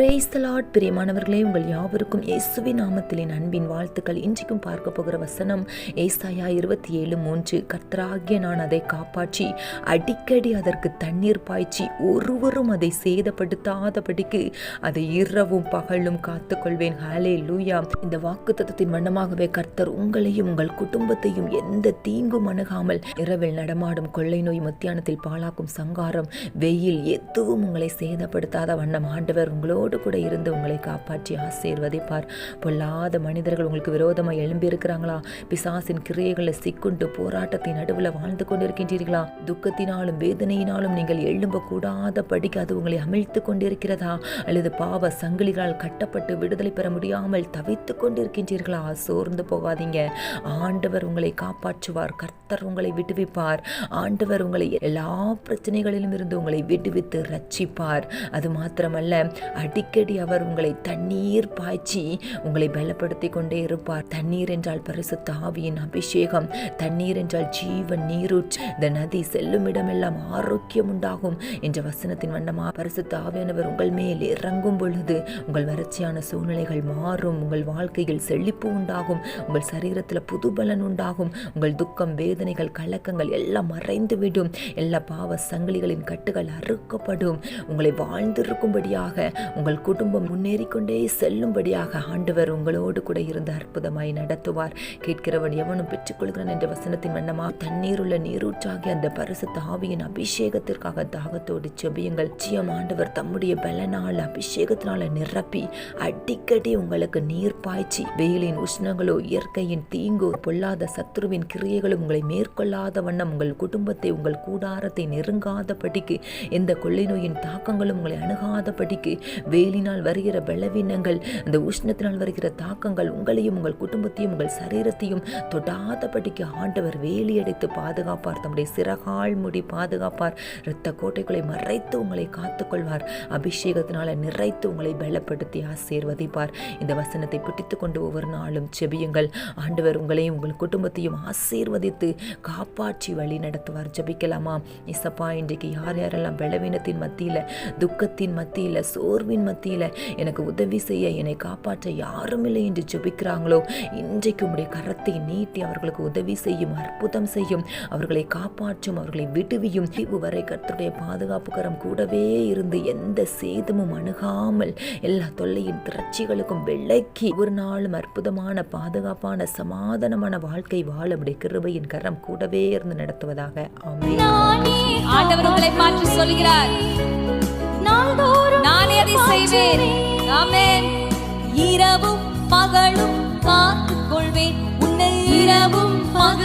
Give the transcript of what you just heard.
Brace Lord பிரியமானவர்களே உங்கள் யாவருக்கும் இயேசுவின் நாமத்திலின் அன்பின் வாழ்த்துக்கள். இன்றைக்கும் பார்க்க போகிற வசனம் ஏசாயா இருபத்தி ஏழு மூன்று. கர்த்தராகிய நான் அதை காப்பாற்றி அடிக்கடி அதற்கு தண்ணீர் பாய்ச்சி ஒருவரும் அதை சேதப்படுத்தாதபடிக்கு அதை இரவும் பகலும் காத்துக்கொள்வேன். ஹாலே லூயா இந்த வாக்கு தத்துவத்தின் வண்ணமாகவே கர்த்தர் உங்களையும் உங்கள் குடும்பத்தையும் எந்த தீங்கும் அணுகாமல் இரவில் நடமாடும் கொள்ளை நோய் மத்தியானத்தில் பாழாக்கும் சங்காரம் வெயில் எதுவும் உங்களை சேதப்படுத்தாத வண்ணம். ஆண்டவர் உங்களோடு கூட இருந்து உங்களை காப்பாற்றி ஆசீர்வதிப்பார். பொல்லாத மனிதர்கள் உங்களுக்கு விரோதமாக எழும்பி இருக்கிறாங்களா பிசாசின் கிரியைகளை சிக்குண்டு போராட்டத்தின் நடுவில் வாழ்ந்து கொண்டிருக்கின்றீர்களா? துக்கத்தினாலும் வேதனையினாலும் நீங்கள் எழும்ப கூடாத படிக்க அது உங்களை அமிழ்த்து கொண்டிருக்கிறதா? அல்லது பாவ சங்கிலிகளால் கட்டப்பட்டு விடுதலை பெற முடியாமல் தவித்து கொண்டிருக்கின்றீர்களா? சோர்ந்து போகாதீங்க. ஆண்டவர் உங்களை காப்பாற்றுவார். கர்த்தர் உங்களை விடுவிப்பார். ஆண்டவர் உங்களை எல்லா பிரச்சனைகளிலும் இருந்து உங்களை விடுவித்து ரட்சிப்பார். அது மாத்திரமல்ல அடிக்கடி அவர் உங்களை தண்ணீர் பாய்ச்சி உங்களை பலப்படுத்தி கொண்டே இருப்பார். தண்ணீர் என்றால் பரிசு தாவியின் அபிஷேகம். தண்ணீர் என்றால் ஜீவன் நீரூற்று. இந்த நதி செல்லும் இடமெல்லாம் ஆரோக்கியம் உண்டாகும் என்ற வசனத்தின் வண்ணமா பரிசு தாவியானவர் உங்கள் மேல் இறங்கும் பொழுது உங்கள் வறட்சியான சூழ்நிலைகள் மாறும். உங்கள் வாழ்க்கையில் செழிப்பு உண்டாகும். உங்கள் சரீரத்தில் புதுபலன் உண்டாகும். உங்கள் துக்கம் வேதனைகள் கலக்கங்கள் எல்லாம் மறைந்து விடும் எல்லா பாவ சங்கிலிகளின் கட்டுகள் அறுக்கப்படும். உங்களை வாழ்ந்திருக்கும்படியாக உங்கள் குடும்பம் முன்னேறிக்கொண்டே செல்லும்படியாக ஆண்டவர் உங்களோடு கூட இருந்து அற்புதமாய் நடத்துவார். கேட்கிறவன் எவனும் பெற்றுக்கொள்கிறான் என்ற வசனத்தின் வண்ணமா தண்ணீருள்ள நீரூற்றாகி அந்த பரிசு தாவியின் அபிஷேகத்திற்காக தாகத்தோடு செபியுங்கள் நிச்சயம் ஆண்டவர் தம்முடைய பலனால் அபிஷேகத்தினால நிரப்பி அடிக்கடி உங்களுக்கு நீர் பாய்ச்சி வெயிலின் உஷ்ணங்களோ இயற்கையின் தீங்கோ பொல்லாத சத்ருவின் கிரியைகளும் உங்களை மேற்கொள்ளாத வண்ணம் உங்கள் குடும்பத்தை உங்கள் கூடாரத்தை நெருங்காதபடிக்கு எந்த கொள்ளை நோயின் தாக்கங்களும் உங்களை அணுகாதபடிக்கு வெயிலினால் வருகிற பலவீனங்கள் அந்த உஷ்ணத்தினால் வருகிற தாக்கங்கள் உங்களையும் உங்கள் குடும்பத்தையும் உங்கள் சரீரத்தையும் தொடாதபடிக்கு ஆண்டவர் வேலி அடைத்து பாதுகாப்பார். தம்முடைய சிறகால் முடி பாதுகாப்பார். இரத்த கோட்டைகளை மறைத்து உங்களை காத்துக்கொள்வார். அபிஷேகத்தினால நிறைத்து உங்களை பலப்படுத்தி ஆசீர்வதிப்பார். இந்த வசனத்தை பிடித்து கொண்டு ஒவ்வொரு நாளும் செபியுங்கள் ஆண்டவர் உங்களையும் உங்கள் குடும்பத்தையும் ஆசீர்வதித்து காப்பாற்றி வழி நடத்துவார். ஜெபிக்கலாமா? இசப்பா இன்றைக்கு யார் யாரெல்லாம் பலவீனத்தின் மத்தியில் துக்கத்தின் மத்தியில் சோர்வின் மத்தியில் எனக்கு உதவி செய்ய என்னை காப்பாற்ற யாரும் இல்லை என்று ஜெபிக்கிறாங்களோ? இன்றைக்கு உடைய கரத்தை நீட்டி அவர்களுக்கு உதவி செய்யும் அற்புதம் செய்யும் அவர்களை காப்பாற்றும் அவர்களை விடுவியும். தீவு வரை கர்த்தருடைய பாதுகாப்பு கரம் கூடவே இருந்து எந்த சேதமும் அணுகாமல் எல்லா தொல்லையின் திரட்சிகளுக்கும் விலக்கி ஒரு நாளும் அற்புதமான பாதுகாப்பான சமாதானமான வாழ்க்கை வாழ அப்படி கிருபையின் கரம் கூடவே இருந்து நடத்துவதாக. ஆண்டவர் உங்களை பார்த்து சொல்கிறார். நான் காண்பேன் ஆமேன். இரவும் பகலும் காத்துக் கொள்வேன். உன்னை இரவும் பகலும்